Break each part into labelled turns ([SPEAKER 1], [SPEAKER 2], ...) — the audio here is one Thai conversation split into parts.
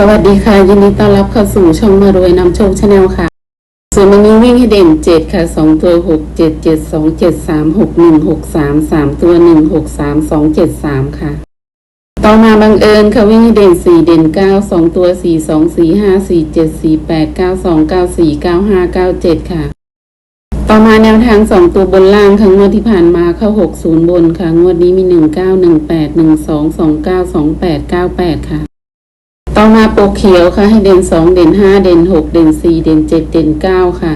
[SPEAKER 1] สวัสดีค่ะ ยินดีต้อนรับเข้าสู่ช่องมารวยนำโชคชาแนลค่ะ ส่วนวันนี้วิ่งให้เด่นเจ็ดค่ะสองตัวหกเจ็ดเจ็ดสองเจ็ดสามหกหนึ่งหกสามสามตัวหนึ่งหกสามสองเจ็ดสามค่ะ ต่อมาบังเอิญค่ะวิ่งให้เด่นสี่เด่นเก้าสองตัวสี่สองสี่ห้าสี่เจ็ดสี่แปดเก้าสองเก้าสี่เก้าห้าเก้าเจ็ดค่ะ ต่อมาแนวทางสองตัวบนล่างค่ะงวดที่ผ่านมาเข้าหกศูนย์บนค่ะงวดนี้มีหนึ่งเก้าหนึ่งแปดหนึ่งสองสองเก้าสองแปดเก้าแปดค่ะ ต่อมาโปกเขียวค่ะ ให้เด่นสองเด่นห้าเด่นหกเด่นสี่เด่นเจ็ดเด่นเก้าค่ะ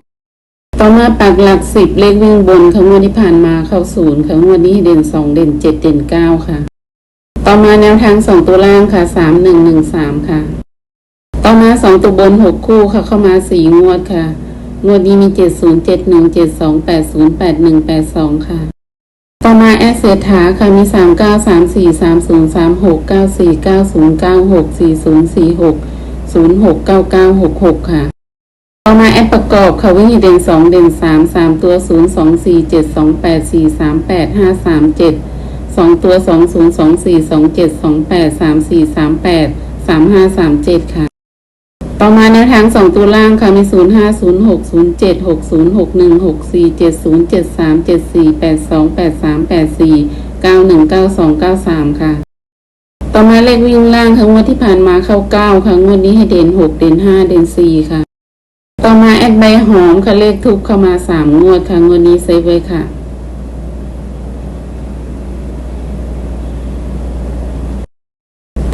[SPEAKER 1] ต่อมาปักหลักสิบเลขวิ่งบนค่ะงวดที่ผ่านมาเข้าศูนย์ค่ะงวดนี้เด่นสองเด่นเจ็ดเด่นเก้าค่ะ ต่อมาแนวทางสองตัวล่างค่ะสามหนึ่งหนึ่งสามค่ะ ต่อมาสองตัวบนหกคู่ค่ะ เข้ามาสี่งวดค่ะงวดนี้มีเจ็ดศูนย์เจ็ดหนึ่งเจ็ดสองแปดศูนย์แปดหนึ่งแปดสองค่ะ มาแอสเซทาค่ะมีสามเก้าสามสี่สามศูนย์สามหกเก้าสี่เก้าศูนย์เก้าหกสี่ศูนย์สี่หกศูนย์หกเก้าเก้าหกหกค่ะ ต่อมาแอปประกอบค่ะวิ่งเด่นสองเด่นสามสามตัวศูนย์สองสี่เจ็ดสองแปดสี่สามแปดห้าสามเจ็ดสองตัวสองศูนย์สองสี่สองเจ็ดสองแปดสามสี่สามแปดสามห้าสามเจ็ดค่ะ ต่อมาแนวทางสองตัวล่างค่ะมีศูนย์ห้าศูนย์หกศูนย์เจ็ดหกศูนย์หกหนึ่งหกสี่เจ็ดศูนย์เจ็ดสามเจ็ดสี่แปดสองแปดสามแปดสี่เก้าหนึ่งเก้าสองเก้าสามค่ะ ต่อมาเลขวิ่งล่างค่ะงวดที่ผ่านมาเข้าเก้าค่ะงวดนี้ให้เด่นหกเด่นห้าเด่นสี่ค่ะ ต่อมาแอดใบหอมค่ะเลขทุบเข้ามาสามงวดค่ะงวดนี้เซฟไว้ค่ะ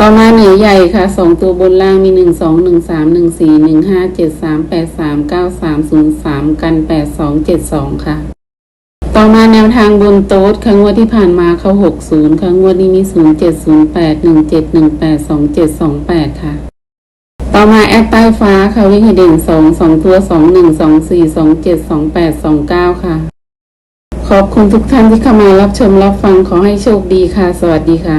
[SPEAKER 1] ต่อมาเหนือใหญ่ค่ะสองตัวบนล่างมีหนึ่งสองหนึ่งสามหนึ่งสี่หนึ่งห้าเจ็ดสามแปดสามเก้าสามศูนย์สามกันแปดสองเจ็ดสองค่ะ ต่อมาแนวทางบนโต๊ดค่ะงวดที่ผ่านมาเขาหกศูนย์ค่ะงวดนี้มีศูนย์เจ็ดศูนย์แปดหนึ่งเจ็ดหนึ่งแปดสองเจ็ดสองแปดค่ะ ต่อมาแอปใต้ฟ้าค่ะวิ่งให้เด่นสองสองตัวสองหนึ่งสองสี่สองเจ็ดสองแปดสองเก้าค่ะ ขอบคุณทุกท่านที่เข้ามารับชมรับฟังขอให้โชคดีค่ะ สวัสดีค่ะ